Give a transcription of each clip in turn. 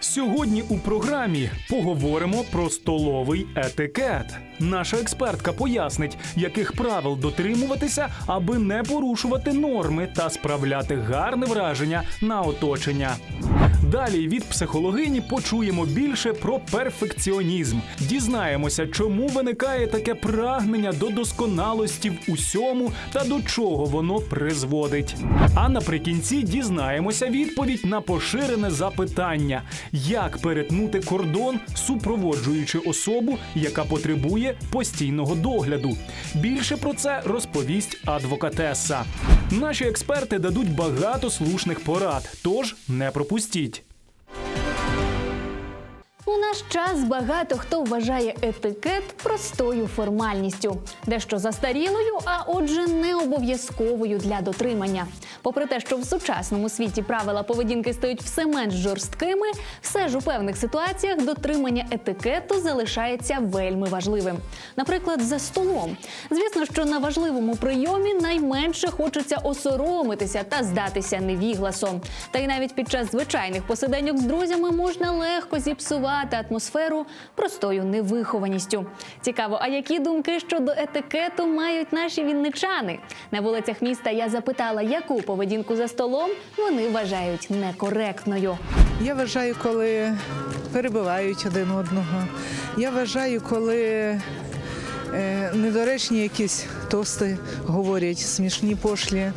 Сьогодні у програмі поговоримо про столовий етикет. Наша експертка пояснить, яких правил дотримуватися, аби не порушувати норми та справляти гарне враження на оточення. Далі від психологині почуємо більше про перфекціонізм. Дізнаємося, чому виникає таке прагнення до досконалості в усьому та до чого воно призводить. А наприкінці дізнаємося відповідь на поширене запитання: як перетнути кордон, супроводжуючи особу, яка потребує постійного догляду. Більше про це розповість адвокатеса. Наші експерти дадуть багато слушних порад, тож не пропустіть. У наш час багато хто вважає етикет простою формальністю, дещо застарілою, а отже, не обов'язковою для дотримання. Попри те, що в сучасному світі правила поведінки стають все менш жорсткими, все ж у певних ситуаціях дотримання етикету залишається вельми важливим. Наприклад, за столом. Звісно, що на важливому прийомі найменше хочеться осоромитися та здатися невігласом. Та й навіть під час звичайних посиденьок з друзями можна легко зіпсувати атмосферу простою невихованістю. Цікаво, а які думки щодо етикету мають наші вінничани? На вулицях міста я запитала, яку поведінку за столом вони вважають некоректною. Я вважаю, коли перебивають один одного. Я вважаю, коли е, недоречні якісь тости говорять, смішні пошлі.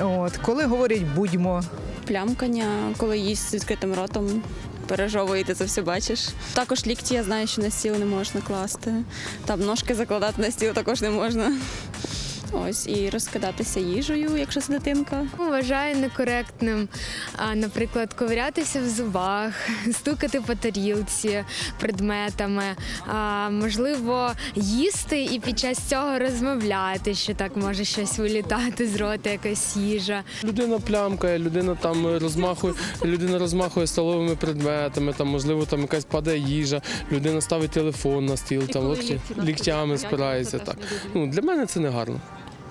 От. Коли говорять будьмо. плямкання, коли їсть з відкритим ротом. Пережовує, ти це все бачиш. Також лікті я знаю, що на стіл не можна класти. Там ножки закладати на стіл також не можна. Ось і розкидатися їжею, якщо це дитинка. Вважаю некоректним, а, наприклад, ковирятися в зубах, стукати по тарілці предметами, а, можливо, їсти і під час цього розмовляти, що так може щось вилітати з рота, якась їжа. Людина плямкає, людина там розмахує, людина розмахує столовими предметами, там можливо там якась падає їжа, людина ставить телефон на стіл, там локті, ліктями спирається. Так ну для мене це не гарно.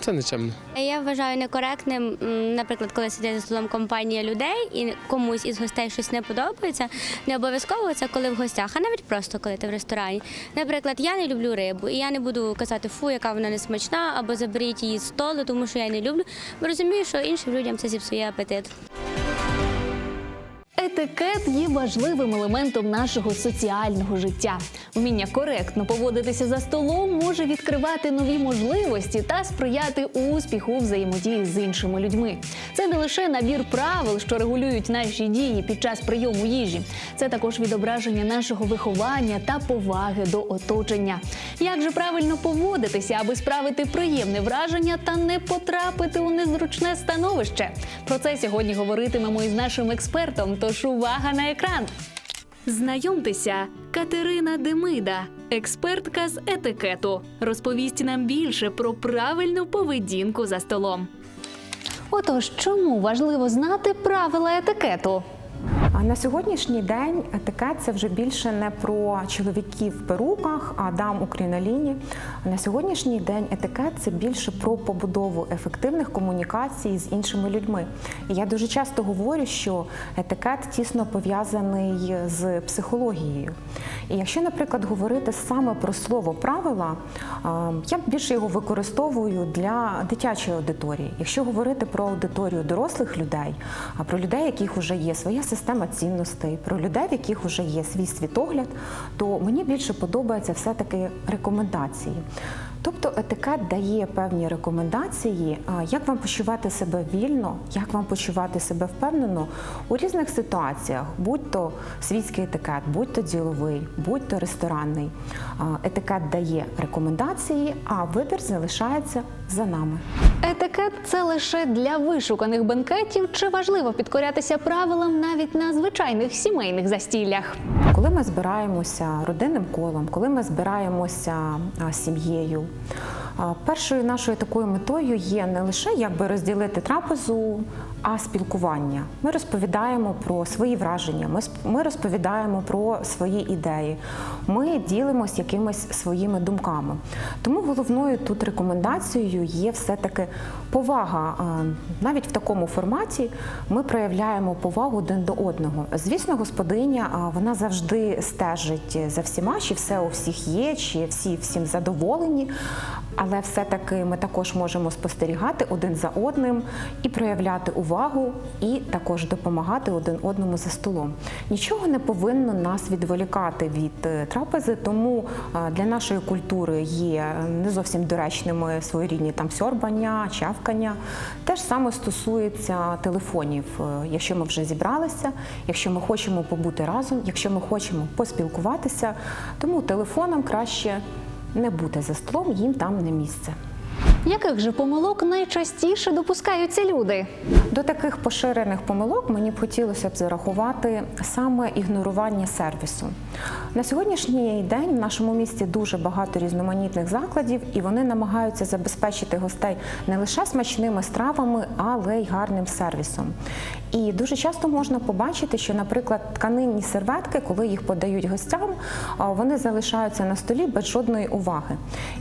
Це нечемно. Я вважаю некоректним, наприклад, коли сидять за столом компанія людей і комусь із гостей щось не подобається. Не обов'язково це коли в гостях, а навіть просто коли ти в ресторані. Наприклад, я не люблю рибу, і я не буду казати фу, яка вона не смачна, або заберіть її з столу, тому що я не люблю. Бо розумію, що іншим людям це зіпсує апетит. Етикет є важливим елементом нашого соціального життя. Вміння коректно поводитися за столом може відкривати нові можливості та сприяти успіху взаємодії з іншими людьми. Це не лише набір правил, що регулюють наші дії під час прийому їжі. Це також відображення нашого виховання та поваги до оточення. Як же правильно поводитися, аби справити приємне враження та не потрапити у незручне становище? Про це сьогодні говоритимемо із нашим експертом. Тож увага на екран. Знайомтеся, Катерина Демида, експертка з етикету, розповість нам більше про правильну поведінку за столом. Отож, чому важливо знати правила етикету? На сьогоднішній день етикет це вже більше не про чоловіків в перуках, а дам у криноліні. На сьогоднішній день етикет це більше про побудову ефективних комунікацій з іншими людьми. І я дуже часто говорю, що етикет тісно пов'язаний з психологією. І якщо, наприклад, говорити саме про слово правила, я більше його використовую для дитячої аудиторії. Якщо говорити про аудиторію дорослих людей, а про людей, яких вже є своя система цінностей, про людей, в яких вже є свій світогляд, то мені більше подобаються все-таки рекомендації. Тобто етикет дає певні рекомендації, як вам почувати себе вільно, як вам почувати себе впевнено у різних ситуаціях, будь то світський етикет, будь то діловий, будь то ресторанний. Етикет дає рекомендації, а вибір залишається за нами. Етикет це лише для вишуканих бенкетів, чи важливо підкорятися правилам навіть на звичайних сімейних застіллях? Коли ми збираємося родинним колом, коли ми збираємося сім'єю, першою нашою такою метою є не лише якби розділити трапезу, а спілкування. Ми розповідаємо про свої враження, ми, розповідаємо про свої ідеї, ми ділимося якимись своїми думками. Тому головною тут рекомендацією є все-таки повага. Навіть в такому форматі ми проявляємо повагу один до одного. Звісно, господиня вона завжди стежить за всіма, чи все у всіх є, чи всі всім задоволені. Але все-таки ми також можемо спостерігати один за одним і проявляти увагу, і також допомагати один одному за столом. Нічого не повинно нас відволікати від е, трапези, тому е, для нашої культури є не зовсім доречними своєрідні там сьорбання, чавкання. Те ж саме стосується телефонів. Е, Якщо ми вже зібралися, якщо ми хочемо побути разом, якщо ми хочемо поспілкуватися, тому телефонам краще не бути за столом, їм там не місце. Яких же помилок найчастіше допускаються люди? До таких поширених помилок мені б хотілося б зарахувати саме ігнорування сервісу. На сьогоднішній день в нашому місті дуже багато різноманітних закладів, і вони намагаються забезпечити гостей не лише смачними стравами, але й гарним сервісом. І дуже часто можна побачити, що, наприклад, тканинні серветки, коли їх подають гостям, вони залишаються на столі без жодної уваги.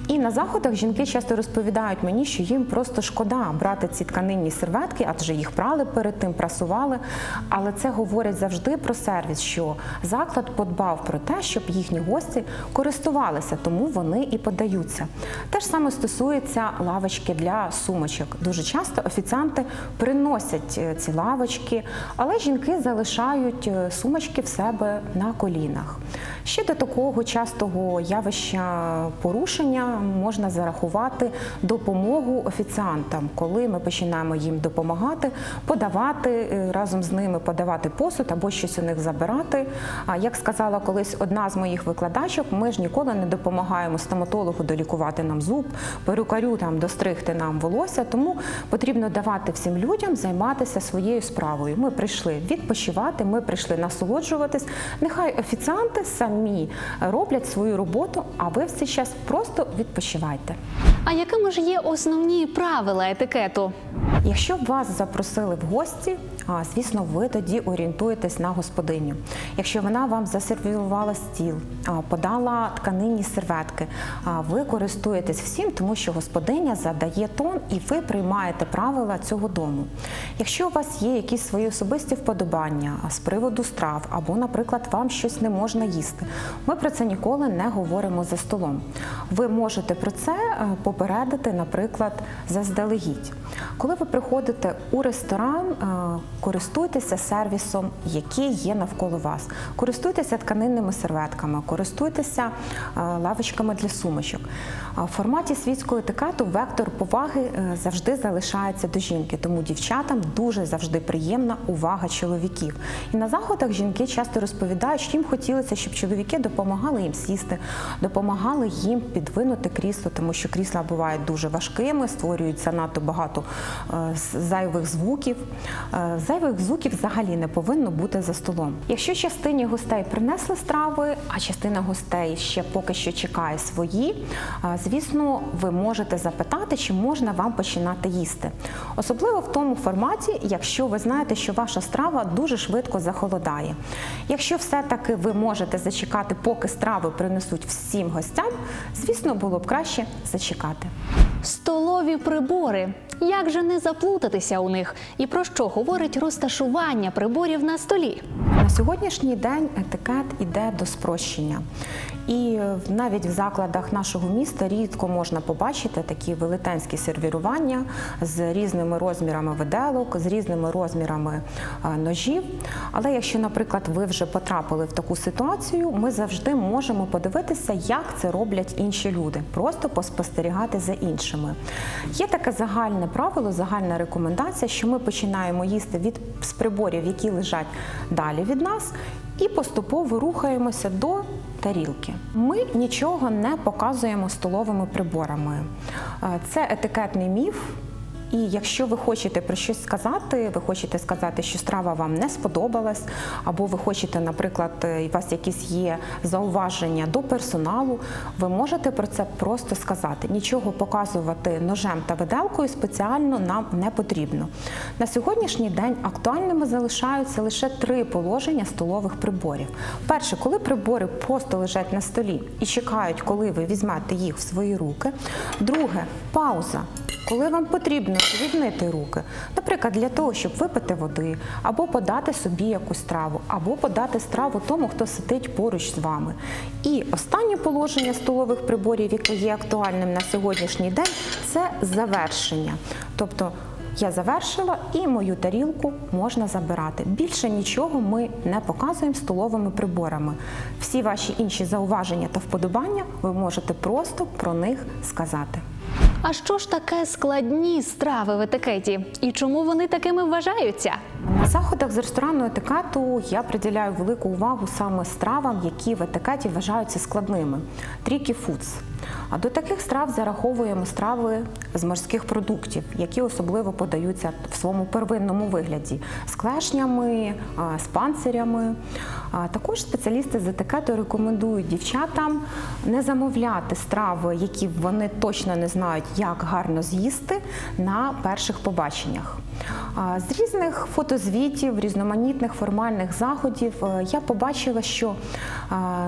І на заходах жінки часто розповідають мені, що їм просто шкода брати ці тканинні серветки, адже їх прали перед тим, прасували. Але це говорить завжди про сервіс, що заклад подбав про те, щоб їхні гості користувалися, тому вони і подаються. Те ж саме стосується лавочки для сумочок. Дуже часто офіціанти приносять е, ці лавочки, але жінки залишають е, сумочки в себе на колінах. Ще до такого частого явища порушення можна зарахувати допомогу офіціантам, коли ми починаємо їм допомагати, подавати е, разом з ними, подавати посуд або щось у них забирати. А як сказала колись одна з моїх викладачок, ми ж ніколи не допомагаємо стоматологу долікувати нам зуб, перукарю там достригти нам волосся. Тому потрібно давати всім людям займатися своєю справою. Ми прийшли відпочивати, ми прийшли насолоджуватись. Нехай офіціанти самі роблять свою роботу, а ви в цей час просто відпочивайте. А якими ж є основні правила етикету? Якщо б вас запросили в гості, а, звісно, ви тоді орієнтуєтесь на господиню. Якщо вона вам засервірувала стіл, подала тканинні серветки, ви користуєтесь всім, тому що господиня задає тон і ви приймаєте правила цього дому. Якщо у вас є якісь свої особисті вподобання з приводу страв, або, наприклад, вам щось не можна їсти, ми про це ніколи не говоримо за столом. Ви можете про це е, попередити, наприклад, заздалегідь. Коли ви приходите у ресторан, е, користуйтеся сервісом, який є навколо вас. Користуйтеся тканинними серветками, користуйтеся е, лавочками для сумочок. В форматі світського етикету вектор поваги завжди залишається до жінки, тому дівчатам дуже завжди приємна увага чоловіків. І на заходах жінки часто розповідають, що їм хотілося, щоб чоловіки допомагали їм сісти, допомагали їм підвинути крісло, тому що крісла бувають дуже важкими, створюють занадто багато е, зайвих звуків. Е, Зайвих звуків взагалі не повинно бути за столом. Якщо частині гостей принесли страви, а частина гостей ще поки що чекає свої, е, звісно, ви можете запитати, чи можна вам починати їсти. Особливо в тому форматі, якщо ви знаєте, що ваша страва дуже швидко захолодає. Якщо все-таки ви можете зачекати, поки страви принесуть всім гостям, звісно, було б краще зачекати. Столові прибори. Як же не заплутатися у них? І про що говорить розташування приборів на столі? На сьогоднішній день етикет іде до спрощення. І е, навіть в закладах нашого міста рідко можна побачити такі велетенські сервірування з різними розмірами виделок, з різними розмірами е, ножів. Але якщо, наприклад, ви вже потрапили в таку ситуацію, ми завжди можемо подивитися, як це роблять інші люди, просто поспостерігати за іншими. Є таке загальне правило, загальна рекомендація, що ми починаємо їсти від з приборів, які лежать далі від нас, і поступово рухаємося до тарілки. Ми нічого не показуємо столовими приборами. Е, Це етикетний міф. І якщо ви хочете про щось сказати, ви хочете сказати, що страва вам не сподобалась, або ви хочете, наприклад, е, у вас якісь є зауваження до персоналу, ви можете про це просто сказати. Нічого показувати ножем та виделкою спеціально нам не потрібно. На сьогоднішній день актуальними залишаються лише три положення столових приборів. Перше, коли прибори просто лежать на столі і чекають, коли ви візьмете їх в свої руки. Друге пауза. Коли вам потрібно звільнити руки, наприклад, для того, щоб випити води, або подати собі якусь страву, або подати страву тому, хто сидить поруч з вами. І останнє положення столових приборів, яке є актуальним на сьогоднішній день, це завершення. Тобто я завершила і мою тарілку можна забирати. Більше нічого ми не показуємо столовими приборами. Всі ваші інші зауваження та вподобання ви можете просто про них сказати. А що ж таке складні страви в етикеті? І чому вони такими вважаються? На заходах з ресторанного етикету я приділяю велику увагу саме стравам, які в етикеті вважаються складними. Трікі фудс. А до таких страв зараховуємо страви з морських продуктів, які особливо подаються в своєму первинному вигляді з клешнями, з панцирями. А Також спеціалісти з етикету рекомендують дівчатам не замовляти страви, які вони точно не знають, як гарно з'їсти на перших побаченнях. З різних фотозвітів, різноманітних формальних заходів е, я побачила, що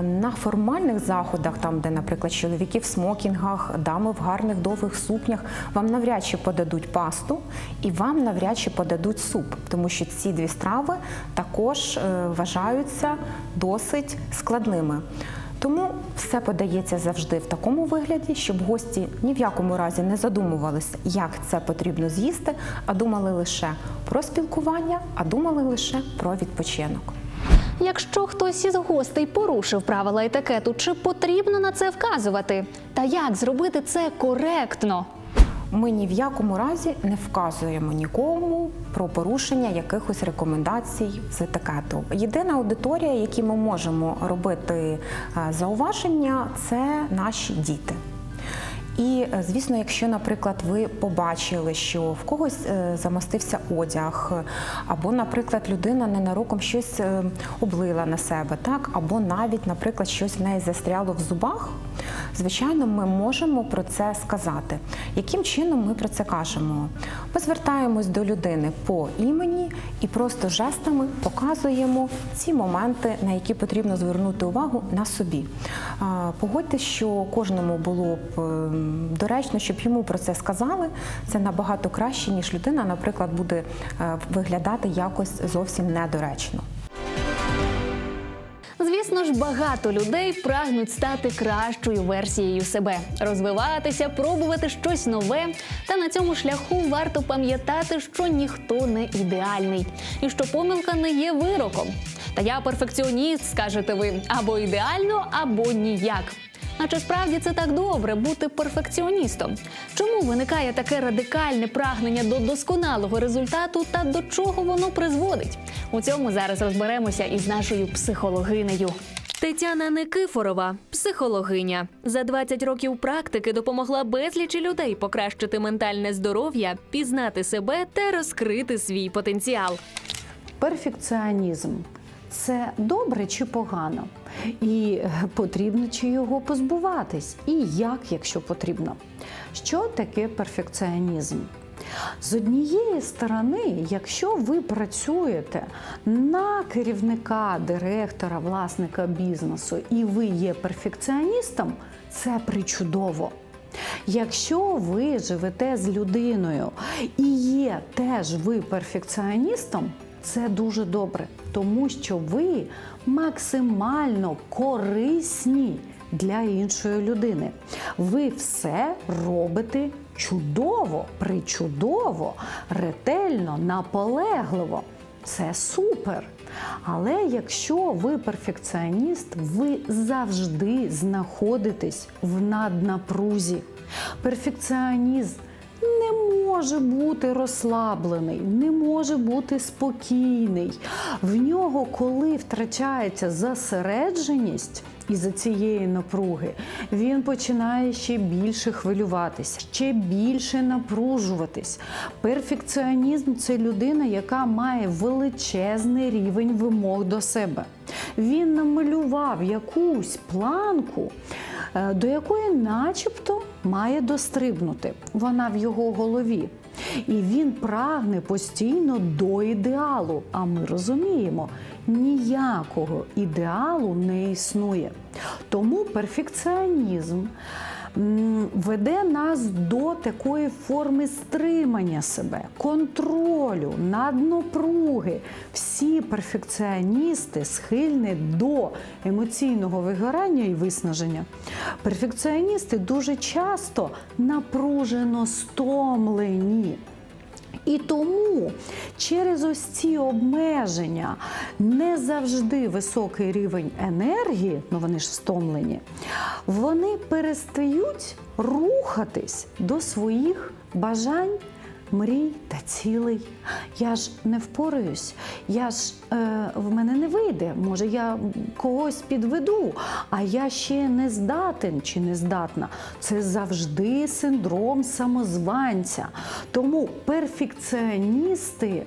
на формальних заходах, там, де, наприклад, чоловіки в смокінгах, дами в гарних довгих сукнях, вам навряд чи подадуть пасту і вам навряд чи подадуть суп, тому що ці дві страви також е, досить складними. Тому все подається завжди в такому вигляді, щоб гості ні в якому разі не задумувалися, як це потрібно з'їсти, а думали лише про спілкування, а думали лише про відпочинок. Якщо хтось із гостей порушив правила етикету, чи потрібно на це вказувати? Та як зробити це коректно? Ми ні в якому разі не вказуємо нікому про порушення якихось рекомендацій з етикету. Єдина аудиторія, якій ми можемо робити е, зауваження, це наші діти. І е, звісно, якщо, наприклад, ви побачили, що в когось е, замастився одяг, або, наприклад, людина ненароком щось облила на себе, так, або навіть, наприклад, щось в неї застряло в зубах, звичайно, ми можемо про це сказати. Яким чином ми про це кажемо? Ми звертаємось до людини по імені і просто жестами показуємо ці моменти, на які потрібно звернути увагу на собі. Погодьте, що кожному було б ем, доречно, щоб йому про це сказали. Це набагато краще, ніж людина, наприклад, буде е, виглядати якось зовсім недоречно. Звісно ж, багато людей прагнуть стати кращою версією себе, розвиватися, пробувати щось нове. Та на цьому шляху варто пам'ятати, що ніхто не ідеальний, і що помилка не є вироком. Та я перфекціоніст, скажете ви, або ідеально, або ніяк. А чи справді це так добре бути перфекціоністом? Чому виникає таке радикальне прагнення до досконалого результату та до чого воно призводить? У цьому зараз розберемося із нашою психологинею. Тетяна Никифорова, психологиня, за 20 років практики допомогла безлічі людей покращити ментальне здоров'я, пізнати себе та розкрити свій потенціал. перфекціонізм це добре чи погано? І е, потрібно чи його позбуватись? І як, якщо потрібно? Що таке перфекціонізм? З однієї сторони, якщо ви працюєте на керівника, директора, власника бізнесу і ви є перфекціоністом, це причудово. Якщо ви живете з людиною і є теж ви перфекціоністом, це дуже добре, тому що ви максимально корисні для іншої людини. Ви все робите чудово, причудово, ретельно, наполегливо. Це супер. Але якщо ви перфекціоніст, ви завжди знаходитесь в наднапрузі. Перфекціонізм не може бути розслаблений, не може бути спокійний. В нього, коли втрачається засередженість. Із-за цієї напруги він починає ще більше хвилюватися, ще більше напружуватись. Перфекціонізм це людина, яка має величезний рівень вимог до себе. Він намалював якусь планку, е, до якої, начебто, має дострибнути. Вона в його голові. І він прагне постійно до ідеалу. А ми розуміємо, ніякого ідеалу не існує. Тому перфекціонізм веде нас до такої форми стримання себе, контролю, наднопруги. Всі перфекціоністи схильні до емоційного вигорання і виснаження. Перфекціоністи дуже часто напружено стомлені. І тому через ось ці обмеження не завжди високий рівень енергії, ну вони ж стомлені, вони перестають рухатись до своїх бажань. Мрій та цілей. Я ж не впораюсь, я ж е, в мене не вийде. Може, я когось підведу, а я ще не здатен чи не здатна. Це завжди синдром самозванця. Тому перфекціоністи,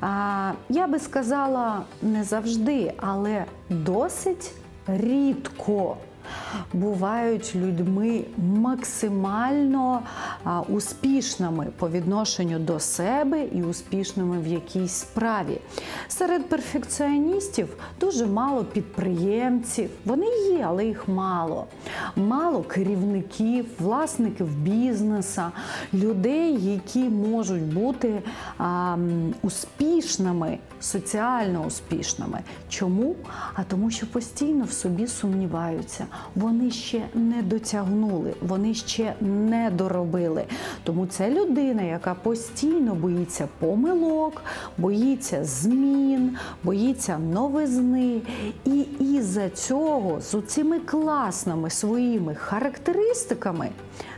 а, я би сказала, не завжди, але досить рідко бувають людьми максимально успішними по відношенню до себе і успішними в якійсь справі. Серед перфекціоністів дуже мало підприємців. Вони є, але їх мало. Мало керівників, власників бізнеса, людей, які можуть бути а, успішними, соціально успішними. Чому? А тому, що постійно в собі сумніваються. Вони ще не дотягнули, вони ще не доробили. Тому це людина, яка постійно боїться помилок, боїться змін, боїться новизни. І із-за цього з цими класними своїми характеристиками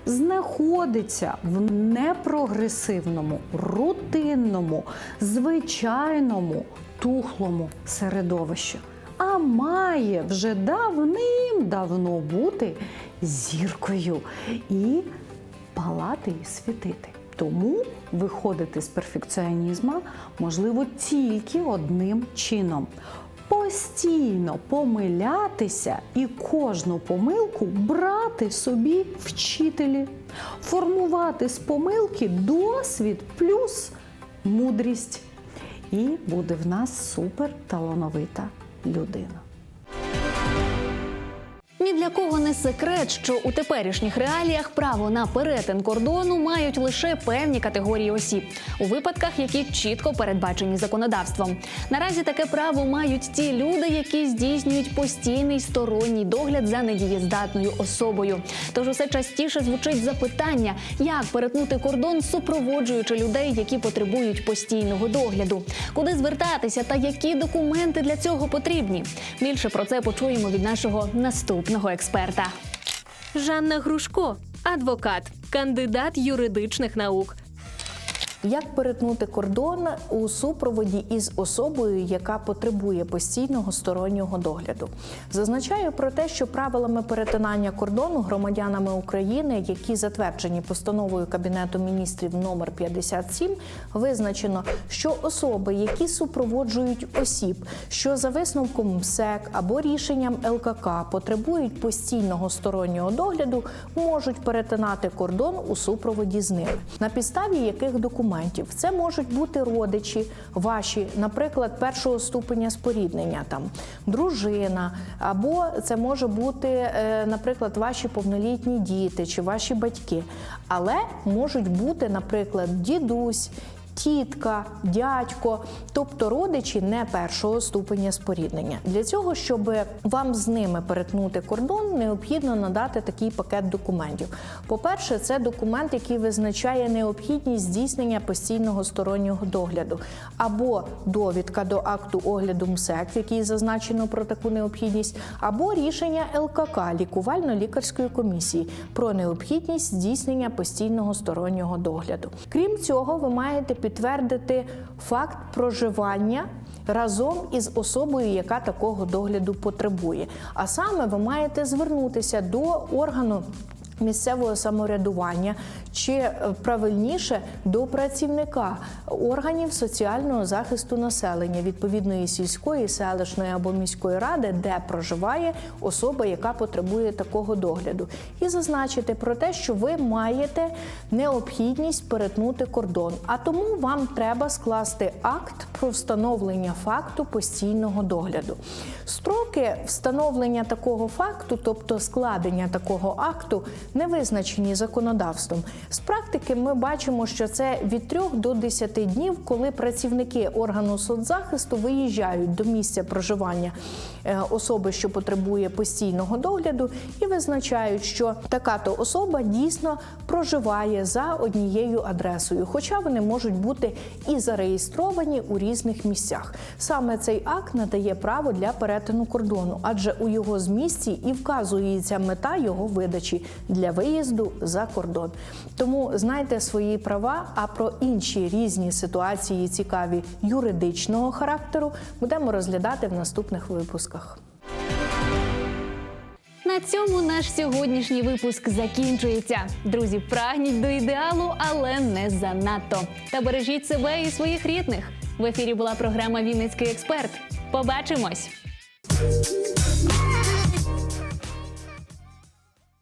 знаходиться в непрогресивному, рутинному, звичайному, тухлому середовищі. А має вже давним-давно бути зіркою і палати і світити. Тому виходити з перфекціонізму можливо тільки одним чином. Постійно помилятися і кожну помилку брати собі вчителі, формувати з помилки досвід плюс мудрість. І буде в нас супер талановита людина. Ні для кого не секрет, що у теперішніх реаліях право на перетин кордону мають лише певні категорії осіб у випадках, які чітко передбачені законодавством. Наразі таке право мають ті люди, які здійснюють постійний сторонній догляд за недієздатною особою. Тож усе частіше звучить запитання, як перетнути кордон, супроводжуючи людей, які потребують постійного догляду, куди звертатися та які документи для цього потрібні. Більше про це почуємо від нашого наступного експерта. Жанна Грушко, адвокат, кандидат юридичних наук. Як перетнути кордон у супроводі із особою, яка потребує постійного стороннього догляду? Зазначаю про те, що правилами перетинання кордону громадянами України, які затверджені постановою Кабінету міністрів номер 57, визначено, що особи, які супроводжують осіб, що за висновком МСЕК або рішенням ЛКК потребують постійного стороннього догляду, можуть перетинати кордон у супроводі з ними. На підставі яких документів це можуть бути родичі ваші, наприклад, першого ступеня споріднення, там дружина, або це може бути, е, наприклад, ваші повнолітні діти чи ваші батьки, але можуть бути, наприклад, дідусь. Тітка, дядько, тобто родичі не першого ступеня споріднення. Для цього, щоб вам з ними перетнути кордон, необхідно надати такий пакет документів. По-перше, це документ, який визначає необхідність здійснення постійного стороннього догляду, або довідка до акту огляду МСЕК, в якій зазначено про таку необхідність, або рішення ЛКК лікувально-лікарської комісії про необхідність здійснення постійного стороннього догляду. Крім цього, ви маєте підтвердити факт проживання. Разом із особою, яка такого догляду потребує. А саме ви маєте звернутися до органу місцевого самоврядування чи е, правильніше до працівника органів соціального захисту населення відповідної сільської, селищної або міської ради, де проживає особа, яка потребує такого догляду, і зазначити про те, що ви маєте необхідність перетнути кордон. А тому вам треба скласти акт про встановлення факту постійного догляду. Строки встановлення такого факту, тобто складення такого акту, не визначені законодавством. З практики ми бачимо, що це від 3 до 10 днів, коли працівники органу соцзахисту виїжджають до місця проживання е, особи, що потребує постійного догляду, і визначають, що така то особа дійсно проживає за однією адресою, хоча вони можуть бути і зареєстровані у різних місцях. Саме цей акт надає право для перетину кордону, адже у його змісті і вказується мета його видачі для виїзду за кордон. Тому знайте свої права. А про інші різні ситуації, цікаві юридичного характеру, будемо розглядати в наступних випусках. На цьому наш сьогоднішній випуск закінчується. Друзі, прагніть до ідеалу, але не занадто. Та бережіть себе і своїх рідних. В ефірі була програма Вінницький експерт. Побачимось!